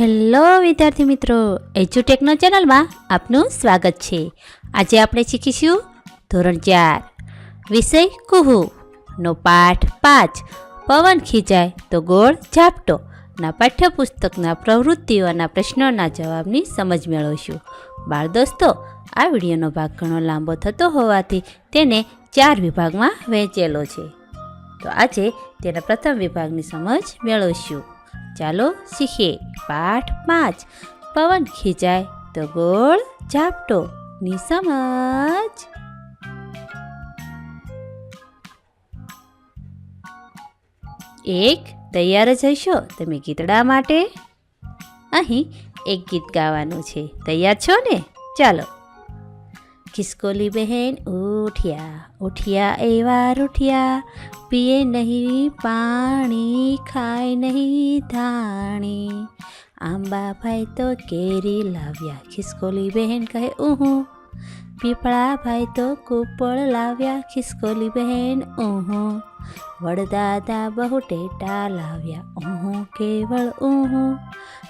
Hello વિદ્યાર્થી મિત્રો એજ્યુટેકનો ચેનલમાં આપનું સ્વાગત છે. આજે આપણે શીખીશું ધોરણ ચાર, વિષય કુહુ. નો પાઠ પાંચ, પવન ખીજાય તો ગોળ ઝાપટો. ના પાઠ્યપુસ્તકના પ્રવૃત્તિઓના પ્રશ્નોના જવાબની સમજ મેળવશું. બાળ દોસ્તો, આ વિડીયોનો ભાગ ઘણો લાંબો થતો હોવાથી તેને ચાર વિભાગમાં વહેંચેલો છે. તો આજે તેના પ્રથમ વિભાગની સમજ મેળવશું. ચાલો શીખીએ. પાઠ પાંચ. પવન ખીજાય તો ગોળ ઝાપટો. ની સમજ. એક, તૈયાર જ હશો? તમે ગીતડા માટે? અહીં એક ગીત ગાવાનું છે. તૈયાર છો ને? ચાલો. ખિસકોલી બહેન ઉઠ્યા ઉઠ્યા એવા રૂઠ્યા પીએ નહીં પાણી ખાય નહીં ધાણી આંબા ભાઈ તો કેરી લાવ્યા ખિસકોલી બહેન કહે ઉહું પીપળા ભાઈ તો કૂપળ લાવ્યા ખિસકોલી બહેન ઉહું વડદાદા બહુ ટેટા લાવ્યા. ઉહું કેવળ ઉહું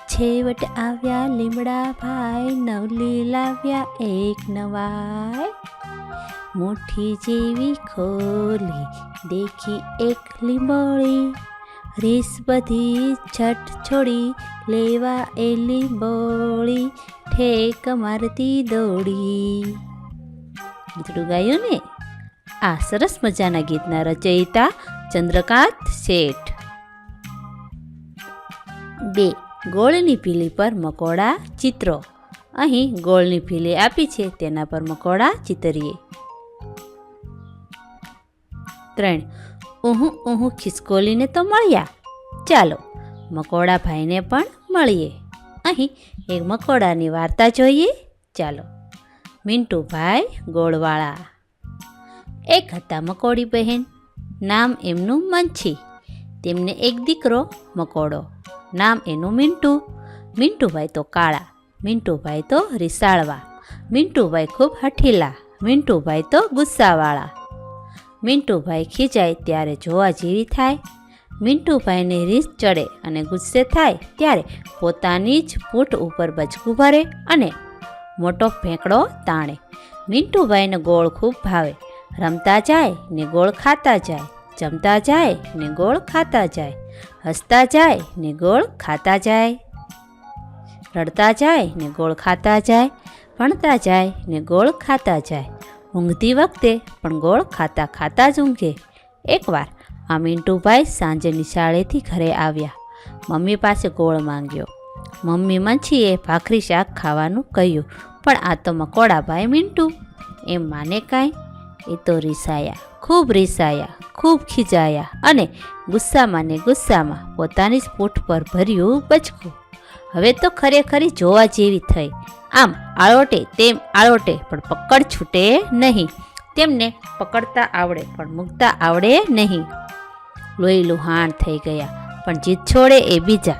છેવટ આવ્યા લીમડા ભાઈ, નવલી લાવ્યા એક નવાય મુઠ્ઠી જેવી ખોલી, દેખી એક લીંબોળી. રીસ બધી છટ છોડી, લેવા એ લીંબોળી. ઠેક મારતી દોડી. ગીતડું ગાયું ને? આ સરસ મજાના ગીતના રચયિતા ચંદ્રકાંત શેઠ. બે, ગોળની પીલી પર મકોડા ચિત્રો. અહીં ગોળની પીલી આપી છે, તેના પર મકોડા ચિતરીએ. ત્રણ ઊહું ઊહું ખિસકોલીને તો મળ્યા. ચાલો, મકોડા ભાઈને પણ મળીએ. અહીં એક મકોડાની વાર્તા જોઈએ. ચાલો, મિન્ટુભાઈ ગોળવાળા. એક હતા મકોડી બહેન નામ એમનું મંછી તેમને એક દીકરો મકોડો. નામ એનું મિન્ટુ મિન્ટુભાઈ તો કાળા. મિન્ટુભાઈ તો રિસાળવા. મિન્ટુભાઈ ખૂબ હઠીલા. મિન્ટુભાઈ તો ગુસ્સાવાળા. મિન્ટુભાઈ ખીજાય ત્યારે જોવા જેવી થાય. મિન્ટુભાઈને રીસ ચડે અને ગુસ્સે થાય ત્યારે પોતાની જ પૂઠ ઉપર બચકું ભરે અને મોટો ફેંકડો તાણે. મિન્ટુભાઈને ગોળ ખૂબ ભાવે. રમતા જાય ને ગોળ ખાતા જાય, જમતા જાય ને ગોળ ખાતા જાય, હસતા જાય ને ગોળ ખાતા જાય, રડતા જાય ને ગોળ ખાતા જાય, ભણતા જાય ને ગોળ ખાતા જાય, ઊંઘતી વખતે પણ ગોળ ખાતા ખાતા જ ઊંઘે. એકવાર આ મિન્ટુભાઈ સાંજે નિશાળેથી ઘરે આવ્યા. મમ્મી પાસે ગોળ માંગ્યો. મમ્મી મંછીએ ભાખરી શાક ખાવાનું કહ્યું, પણ આ તો મકોડાભાઈ મિન્ટુ. એમ માને કાંઈ? એ તો રીસાયા, ખૂબ રીસાયા, ખૂબ ખીજાયા અને ગુસ્સામાં ને ગુસ્સામાં પોતાની જ પૂઠ પર ભર્યું બચકું. હવે તો ખરેખરી જોવા જેવી થઈ. આમ આળોટે તેમ આળોટે પણ પકડ છૂટે નહીં. તેમને પકડતા આવડે પણ મૂકતા આવડે નહીં. લોહી લુહાણ થઈ ગયા, પણ જીત છોડે એ બીજા.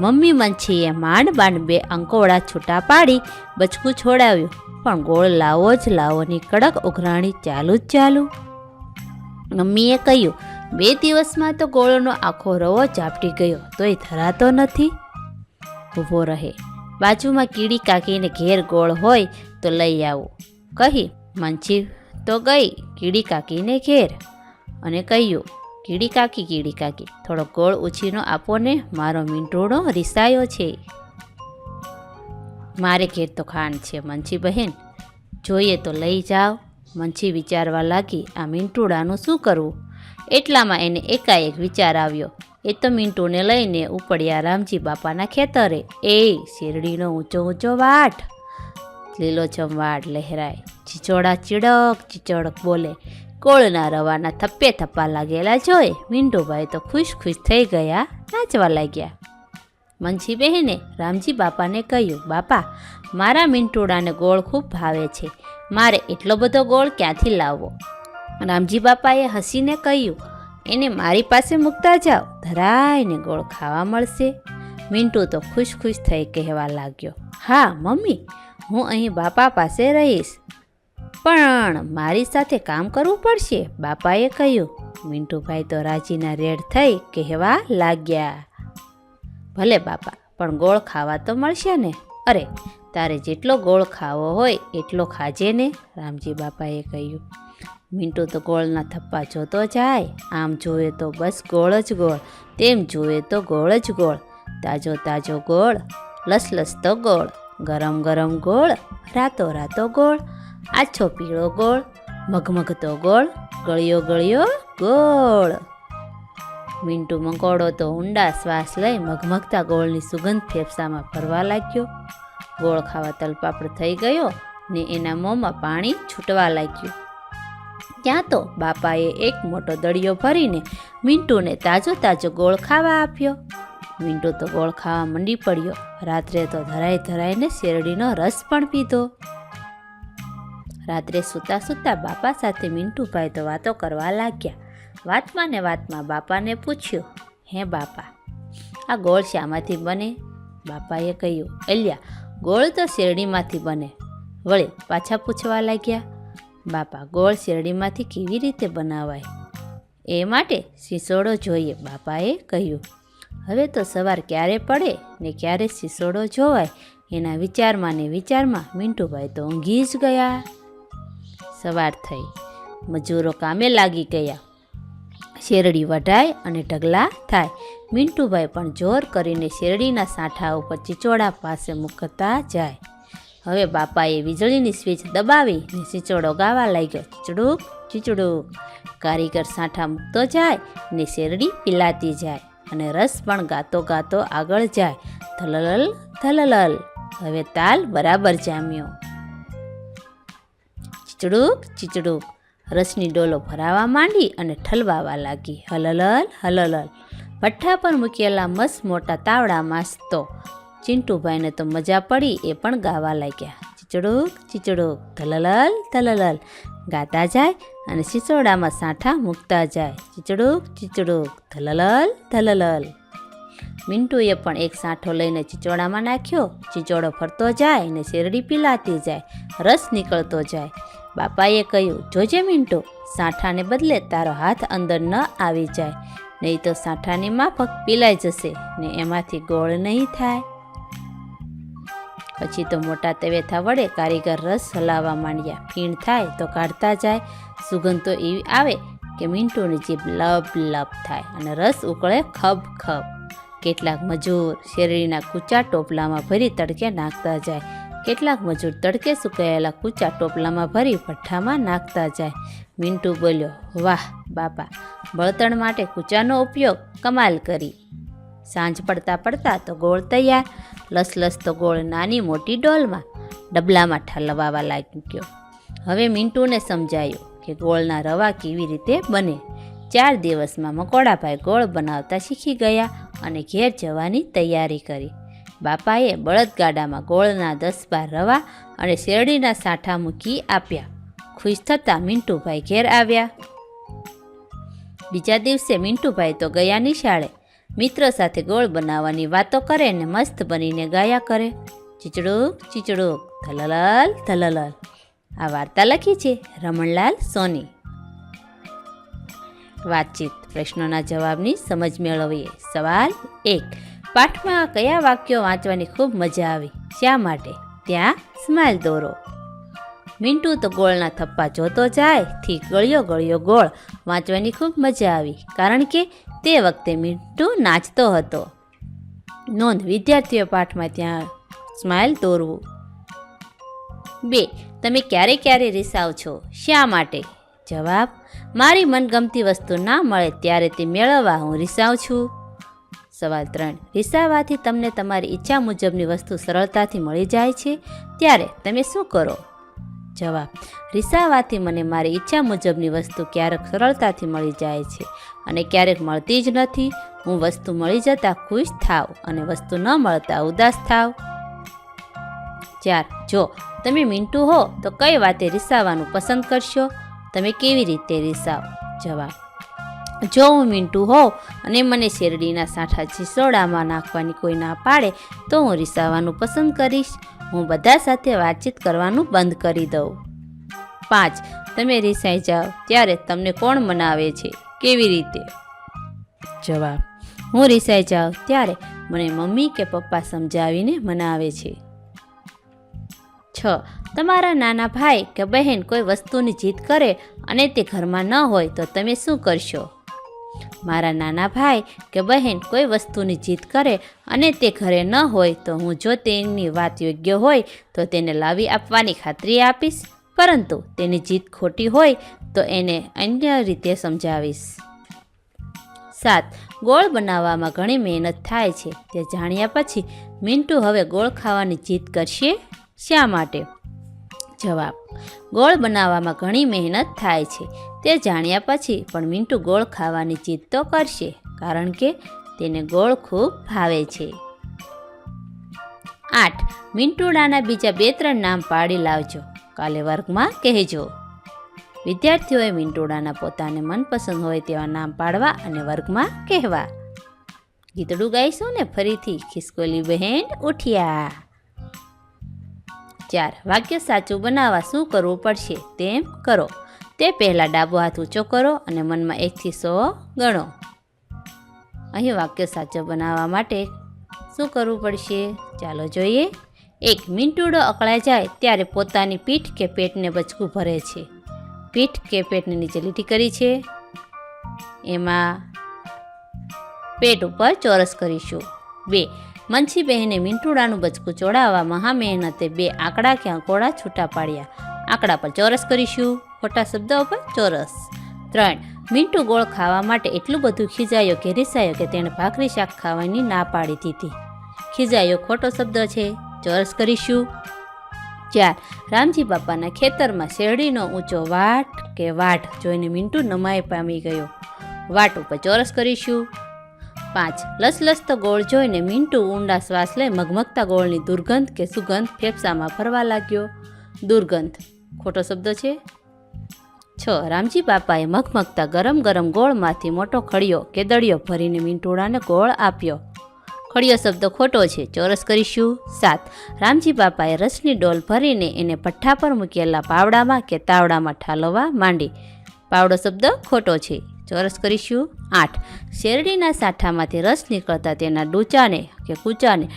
મમ્મી મંછીએ માંડ બાંડ બે અંકોડા છૂટા પાડી બચકું છોડાવ્યું. પણ ગોળ લાવો જ લાવોની કડક ઉઘરાણી ચાલુ જ ચાલુ. મમ્મીએ કહ્યું, બે દિવસમાં તો ગોળનો આખો રવો ચાપટી ગયો, તોય ધરાતો નથી. ઊભો રહે. બાજુમાં કીડી કાકીને ઘેર ગોળ હોય તો લઈ આવો. કહી મંછી તો ગઈ, કીડી કાકીને ઘેર. અને કહ્યું કીડી કાકી કીડી કાકી. થોડો ગોળ ઉછીનો આપો ને, મારો મીંટોડો રિસાયો છે. મારે ઘેર તો ખાંડ છે મંછી બહેન. જોઈએ તો લઈ જાઓ. મંછી વિચારવા લાગી, આ મીંટુડાનું શું કરવું? એટલામાં એને એકાએક વિચાર આવ્યો. એ તો મિન્ટુને લઈને ઉપડ્યા રામજી બાપાના ખેતરે. એ શેરડીનો ઊંચો ઊંચો વાટ. લીલોછમ વાટ લહેરાય. ચીચોડા ચીડક, ચીચોડક બોલે. કોળના રવાના થપ્પે થપ્પા લાગેલા જોઈ મીંડુભાઈ તો ખુશ ખુશ થઈ ગયા, નાચવા લાગ્યા. મંછી બહેને રામજી બાપાને કહ્યું, બાપા, મારા મિન્ટુડાને ગોળ ખૂબ ભાવે છે. મારે એટલો બધો ગોળ ક્યાંથી લાવવો? રામજી બાપાએ હસીને કહ્યું, એને મારી પાસે મૂકતા જાઓ, ધરાઈને ગોળ ખાવા મળશે. મિન્ટુ તો ખુશ ખુશ થઈ કહેવા લાગ્યો, હા, મમ્મી, હું અહીં બાપા પાસે રહીશ. પણ મારી સાથે કામ કરવું પડશે, બાપાએ કહ્યું. મિન્ટુભાઈ તો રાજીના રેડ થઈ કહેવા લાગ્યા. ભલે બાપા, પણ ગોળ ખાવા તો મળશે ને? અરે, તારે જેટલો ગોળ ખાવો હોય એટલો ખાજે ને? રામજી બાપાએ કહ્યું. મિન્ટુ તો ગોળના થપ્પા જોતો જાય. આમ જોવે તો બસ ગોળ જ ગોળ, તેમ જોવે તો ગોળ જ ગોળ. તાજો તાજો ગોળ લસલસતો ગોળ. ગરમ ગરમ ગોળ, રાતો રાતો ગોળ, આછો પીળો ગોળ, મગમગતો ગોળ, ગળ્યો ગળ્યો ગોળ. મિન્ટુ મંકોડો તો ઊંડા શ્વાસ લઈ મગમગતા ગોળની સુગંધ ફેફસામાં ફરવા લાગ્યો. ગોળ ખાવા તલપાપડ થઈ ગયો ને એના મોંમાં પાણી છૂટવા લાગ્યું. ત્યાં તો બાપાએ એક મોટો દળિયો ભરીને મિન્ટુને તાજો તાજો ગોળ ખાવા આપ્યો. મિન્ટુ તો ગોળ ખાવા મંડી પડ્યો. રાત્રે તો ધરાઈ ધરાઈને શેરડીનો રસ પણ પીધો. રાત્રે સૂતા સૂતા બાપા સાથે મિન્ટુભાઈ તો વાતો કરવા લાગ્યા. વાતમાં ને વાતમાં બાપાને પૂછ્યું, હે બાપા, આ ગોળ શામાંથી બને? બાપાએ કહ્યું, અલ્યા, ગોળ તો શેરડીમાંથી બને. વળી પાછા પૂછવા લાગ્યા, બાપા, ગોળ શેરડીમાંથી કેવી રીતે બનાવાય? એ માટે સિસોડો જોઈએ, બાપાએ કહ્યું. હવે તો સવાર ક્યારે પડે ને ક્યારે સિસોડો જોવાય? એના વિચારમાં ને વિચારમાં મિન્ટુભાઈ તો ઊંઘી જ ગયા. સવાર થઈ. મજૂરો કામે લાગી ગયા. શેરડી વઢાય અને ઢગલા થાય. મિન્ટુભાઈ પણ જોર કરીને શેરડીના સાંઠા ઉપર ચીચોડા પાસે મૂકતા જાય. હવે બાપાએ વીજળીની સ્વિચ દબાવી ને ચીચોડો ગાવા લાગ્યો. ચીચડુક ચીચડુક કારીગર સાંઠા મૂકતો જાય ને શેરડી પીલાતી જાય. અને રસ પણ ગાતો ગાતો આગળ જાય. થલલલ થલલલ હવે તાલ બરાબર જામ્યો. ચીચડુક ચીચડુક. રસની ડોલો ભરાવા માંડી અને ઠલવાવા લાગી. હલલલ હલલલ. ભઠ્ઠા પર મૂકેલા મસ્ત મોટા તાવડામાં તો ચિંટુભાઈને તો મજા પડી એ પણ ગાવા લાગ્યા. ચીચડુક ચીચડુક. ધલલલ ધલલલ. ગાતા જાય અને ચીચોડામાં સાંઠા મૂકતા જાય. ચીચડુક ચીચડુક, ધલલલ ધલલલ. મિન્ટુએ પણ એક સાંઠો લઈને ચીચોડામાં નાખ્યો. ચીચોડો ફરતો જાય ને શેરડી પીલાતી જાય. રસ નીકળતો જાય. બાપાએ કહ્યું, જોજે મિન્ટુ, સાંઠાને બદલે તારો હાથ અંદર ન આવી જાય. નહીં તો સાંઠાની માફક પીલાઈ જશે ને એમાંથી ગોળ નહીં થાય. પછી તો મોટા તવેથા વડે કારીગર રસ હલાવવા માંડ્યા. ફીણ થાય તો કાઢતા જાય. સુગંધ તો એવી આવે કે મિન્ટોની જીભ લબ લબ થાય અને રસ ઉકળે ખબ ખબ કેટલાક મજૂર શેરડીના કૂચા ટોપલામાં ભરી તડકે નાખતા જાય. કેટલાક મજૂર તડકે સુકાયેલા કૂચા ટોપલામાં ભરી ભઠ્ઠામાં નાખતા જાય. મિન્ટુ બોલ્યો, વાહ, બાપા, બળતણ માટે કૂચાનો ઉપયોગ કમાલ કરી. સાંજ પડતા પડતા તો ગોળ તૈયાર. લસલસ તો ગોળ નાની મોટી ડોલમાં ડબલામાં ઠલવાવા લાગ્યો હવે મિન્ટુને સમજાયું કે ગોળના રવા કેવી રીતે બને. ચાર દિવસમાં મકોડાભાઈ ગોળ બનાવતા શીખી ગયા અને ઘેર જવાની તૈયારી કરી. બાપાએ બળદગાડામાં ગોળના દસ બાર રવા અને શેરડીના સાંઠા મૂકી આપ્યા. ખુશ થતાં મિન્ટુભાઈ ઘેર આવ્યા. બીજા દિવસે મિન્ટુભાઈ તો ગયા નિશાળે મિત્રો સાથે ગોળ બનાવવાની વાતો કરે ને મસ્ત બનીને ગાયા કરે. ચીચડુક ચીચડુક થલલલ થલલલ. આ વાર્તા લખી છે રમણલાલ સોની. વાતચીત પ્રશ્નોના જવાબની સમજ મેળવીએ. સવાલ એક, પાઠમાં કયા વાક્યો વાંચવાની ખૂબ મજા આવી? શા માટે? ત્યાં સ્માઇલ દોરો. મિન્ટુ તો ગોળના થપ્પા જોતો જાય, થી ગળ્યો ગળ્યો ગોળ વાંચવાની ખૂબ મજા આવી. કારણ કે તે વખતે મિન્ટુ નાચતો હતો. નોંધ, વિદ્યાર્થીઓ પાઠમાં ત્યાં સ્માઇલ દોરવું બે, તમે ક્યારે ક્યારે રિસાવ છો? શા માટે? જવાબ, મારી મનગમતી વસ્તુ ના મળે ત્યારે તે મેળવવા હું રિસાવ છું. સવાલ ત્રણ, રિસાવાથી તમને તમારી ઈચ્છા મુજબની વસ્તુ સરળતાથી મળી જાય છે? ત્યારે તમે શું કરો? જવાબ. રિસાવાથી મને મારી ઈચ્છા મુજબની વસ્તુ ક્યારેક સરળતાથી મળી જાય છે અને ક્યારેક મળતી જ નથી. હું વસ્તુ મળી જતાં ખુશ થાવ અને વસ્તુ ન મળતા ઉદાસ થાવ ચાર. જો તમે મિન્ટુ હો, તો કઈ વાતે રિસાવાનું પસંદ કરશો? તમે કેવી રીતે રિસાવ? જવાબ. જો હું મિન્ટુ હોઉં અને મને શેરડીના સાંઠા ચીસોડામાં નાખવાની કોઈ ના પાડે, તો હું રિસાવાનું પસંદ કરીશ. હું બધા સાથે વાતચીત કરવાનું બંધ કરી દઉં. પાંચ, તમે રિસાઈ જાઓ, ત્યારે તમને કોણ મનાવે છે? કેવી રીતે? જવાબ, હું રિસાઈ જાઉં, ત્યારે મને મમ્મી કે પપ્પા સમજાવીને મનાવે છે. છ, તમારા નાના ભાઈ કે બહેન કોઈ વસ્તુની જીદ કરે અને તે ઘરમાં ન હોય તો તમે શું કરશો? મારા નાના ભાઈ કે બહેન કોઈ વસ્તુની જીદ કરે અને તે ઘરે ન હોય તો હું જો તેની વાત યોગ્ય હોય તો તેને લાવી આપવાની ખાતરી આપીશ. પરંતુ તેની જીદ ખોટી હોય તો એને અન્ય રીતે સમજાવીશ. સાત, ગોળ બનાવવામાં ઘણી મહેનત થાય છે. તે જાણ્યા પછી મિન્ટુ હવે ગોળ ખાવાની જીદ કરશે? શા માટે? જવાબ, ગોળ બનાવવામાં ઘણી મહેનત થાય છે. તે જાણ્યા પછી પણ મિન્ટુ ગોળ ખાવાની જીદ તો કરશે, કારણ કે તેને ગોળ ખૂબ ભાવે છે. આઠ. મિન્ટુડાના બીજા બે ત્રણ નામ પાડી લાવજો. કાલે વર્ગમાં કહેજો. વિદ્યાર્થીઓએ મિન્ટુડાના પોતાને મનપસંદ હોય તેવા નામ પાડવા અને વર્ગમાં કહેવા. ગીતડું ગાઈશું ને ફરીથી ખિસકોલી બહેન ઉઠ્યા. ચાર. વાક્ય સાચું બનાવવા શું કરવું પડશે તેમ કરો. તે પહેલાં ડાબો હાથ ઊંચો કરો અને મનમાં એકથી સો ગણો. અહીં વાક્ય સાચો બનાવવા માટે શું કરવું પડશે? ચાલો જોઈએ. એક મિન્ટુડો અકળાઈ જાય ત્યારે પોતાની પીઠ કે પેટને બચકું ભરે છે. પીઠ કે પેટને નીચે લીટી કરી છે. એમાં પેટ ઉપર ચોરસ કરીશું. બે મંછી બહેને મિન્ટુડાનું બચકું ચોડાવવા મહા મહેનતે બે આંકડા કે આંકોડા છૂટા પાડ્યા. આંકડા પર ચોરસ કરીશું. ખોટા શબ્દો પર ચોરસ. ત્રણ મિન્ટુ ગોળ ખાવા માટે એટલું બધું ખીજાયો કે રિસાયો કે તેણે ભાખરી શાક ખાવાની ના પાડી દીધી. ખીજાયો ખોટો શબ્દ છે. ચોરસ કરીશું. ચાર, રામજી બાપાના ખેતરમાં શેરડીનો ઊંચો વાટ કે વાટ જોઈને મિન્ટુ નમાઈ પામી ગયો. વાટ ઉપર ચોરસ કરીશું. પાંચ, લસલસતો ગોળ જોઈને મિન્ટુ ઊંડા શ્વાસ લઈ મગમગતા ગોળની દુર્ગંધ કે સુગંધ ફેફસામાં ફરવા લાગ્યો. દુર્ગંધ. ખોટો શબ્દ છે? છ, રામજી બાપાએ મગમગતા ગરમ ગરમ ગોળમાંથી મોટો ખડિયો કે દળિયો ભરીને મીંટોળાને ગોળ આપ્યો. ખડિયો શબ્દ ખોટો છે, ચોરસ કરીશું. સાત, રામજી બાપાએ રસની ડોલ ભરીને એને પઠ્ઠા પર મૂકેલા પાવડામાં કે તાવડામાં ઠાલવવા માંડી. પાવડો શબ્દ ખોટો છે, ચોરસ કરીશું. આઠ, શેરડીના સાઠામાંથી રસ નીકળતા તેના ડૂચાને કે કૂચાને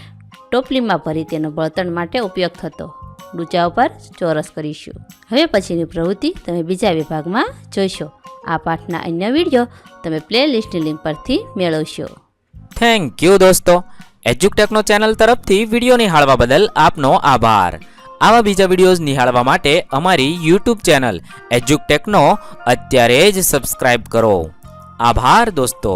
ટોપલીમાં ભરી તેનો બળતણ માટે ઉપયોગ થતો. ડૂચા ઉપર ચોરસ કરીશું. હવે પછીની પ્રવૃત્તિ તમે બીજા વિભાગમાં જોઈશો. આ પાઠના અન્ય વીડિયો તમે પ્લેલિસ્ટની લિંક પરથી મેળવશો. થેન્ક યુ દોસ્તો. એજ્યુકટેકનો ચેનલ તરફથી વીડિયો નિહાળવા બદલ આપનો આભાર. આવા બીજા વિડીયોઝ નિહાળવા માટે અમારી યુટ્યુબ ચેનલ એજ્યુકટેકનો અત્યારે જ સબસ્ક્રાઇબ કરો. આભાર દોસ્તો.